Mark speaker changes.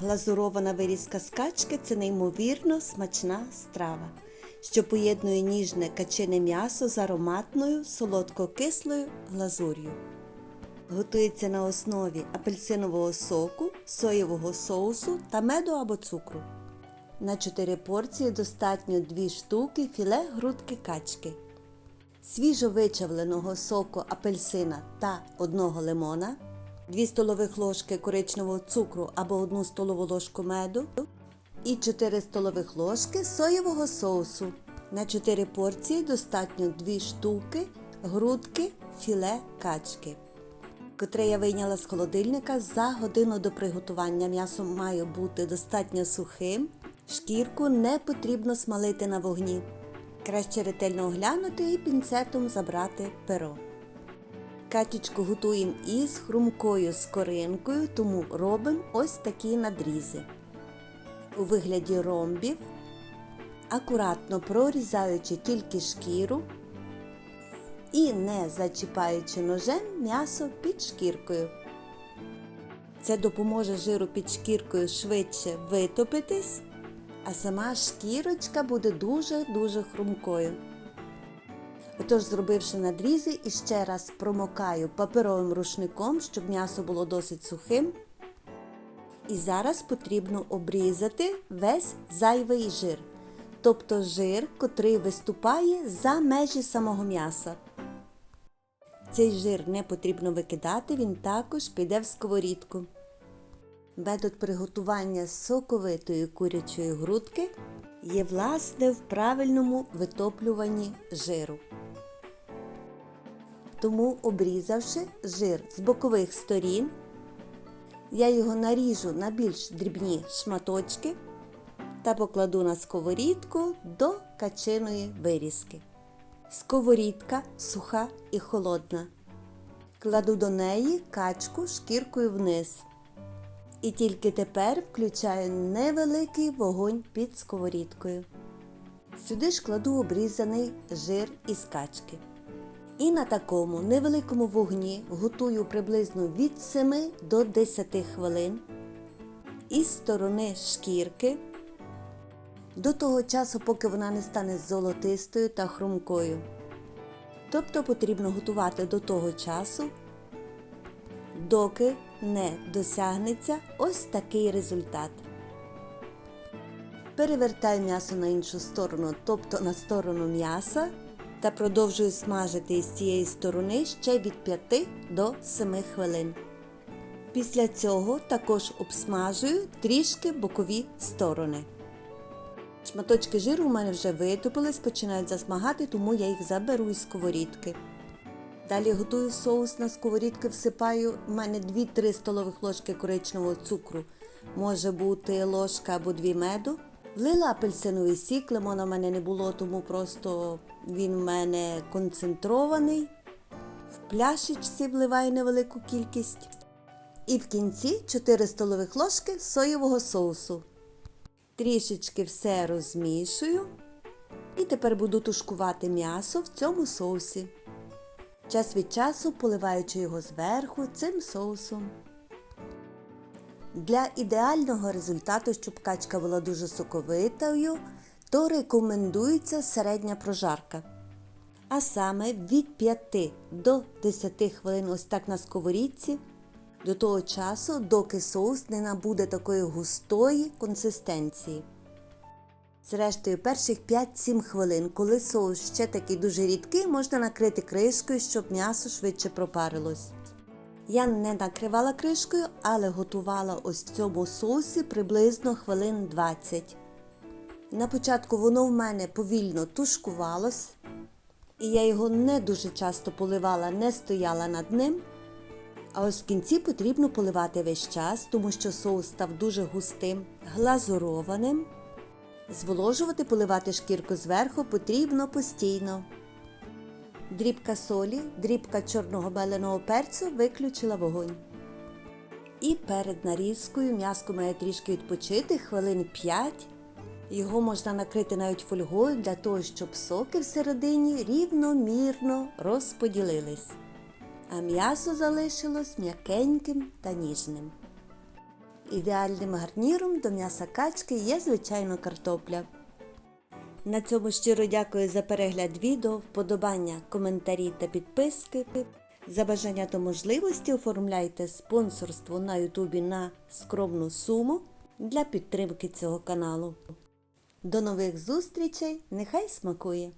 Speaker 1: Глазурована вирізка з качки це неймовірно смачна страва, що поєднує ніжне качине м'ясо з ароматною солодко-кислою глазур'ю. Готується на основі апельсинового соку, соєвого соусу та меду або цукру. На 4 порції достатньо 2 штуки філе грудки качки, свіжо вичавленого соку апельсина та 1 лимона, 2 столових ложки коричневого цукру або 1 столову ложку меду і 4 столових ложки соєвого соусу. На 4 порції достатньо 2 штуки грудки філе качки котре я вийняла з холодильника за годину до приготування. М'ясо має бути достатньо сухим, шкірку не потрібно смалити на вогні. Краще ретельно оглянути і пінцетом забрати перо. Качечку готуємо із хрумкою скоринкою, тому робимо ось такі надрізи. У вигляді ромбів, акуратно прорізаючи тільки шкіру і не зачіпаючи ножем м'ясо під шкіркою. Це допоможе жиру під шкіркою швидше витопитись, а сама шкірочка буде дуже-дуже хрумкою. Отож, зробивши надрізи, і ще раз промокаю паперовим рушником, щоб м'ясо було досить сухим. І зараз потрібно обрізати весь зайвий жир, тобто жир, котрий виступає за межі самого м'яса. Цей жир не потрібно викидати, він також піде в сковорідку. Метод приготування соковитої курячої грудки є власне в правильному витоплюванні жиру. Тому, обрізавши жир з бокових сторін, я його наріжу на більш дрібні шматочки та покладу на сковорідку до качиної вирізки. Сковорідка суха і холодна. Кладу до неї качку шкіркою вниз. І тільки тепер включаю невеликий вогонь під сковорідкою. Сюди ж кладу обрізаний жир із качки. І на такому невеликому вогні готую приблизно від 7 до 10 хвилин. Із сторони шкірки до того часу, поки вона не стане золотистою та хрумкою. Тобто потрібно готувати до того часу, доки не досягнеться ось такий результат. Перевертаю м'ясо на іншу сторону, тобто на сторону м'яса, та продовжую смажити із цієї сторони ще від 5 до 7 хвилин. Після цього також обсмажую трішки бокові сторони. Шматочки жиру у мене вже витопились, починають засмагати, тому я їх заберу із сковорідки. Далі готую соус на сковорідки, всипаю у мене 2-3 столових ложки коричневого цукру. Може бути ложка або дві меду. Влила апельсиновий сік, лимона в мене не було, тому просто він в мене концентрований. В пляшечці вливаю невелику кількість. І в кінці 4 столових ложки соєвого соусу. Трішечки все розмішую. І тепер буду тушкувати м'ясо в цьому соусі. Час від часу поливаючи його зверху цим соусом. Для ідеального результату, щоб качка була дуже соковитою, то рекомендується середня прожарка. А саме від 5 до 10 хвилин ось так на сковорідці до того часу, доки соус не набуде такої густої консистенції. Зрештою, перших 5-7 хвилин, коли соус ще такий дуже рідкий, можна накрити кришкою, щоб м'ясо швидше пропарилось. Я не накривала кришкою, але готувала ось в цьому соусі приблизно хвилин 20. На початку воно в мене повільно тушкувалось, і я його не дуже часто поливала, не стояла над ним. А ось в кінці потрібно поливати весь час, тому що соус став дуже густим, глазурованим. Зволожувати, поливати шкірку зверху потрібно постійно. Дрібка солі, дрібка чорного беленого перцю виключила вогонь. І перед нарізкою м'яско має трішки відпочити хвилин 5. Його можна накрити навіть фольгою для того, щоб соки всередині рівномірно розподілились а м'ясо залишилось м'якеньким та ніжним. Ідеальним гарніром до м'яса качки є звичайно картопля. На цьому щиро дякую за перегляд відео, вподобання, коментарі та підписки. За бажання та можливості оформляйте спонсорство на Ютубі на скромну суму для підтримки цього каналу. До нових зустрічей! Нехай смакує!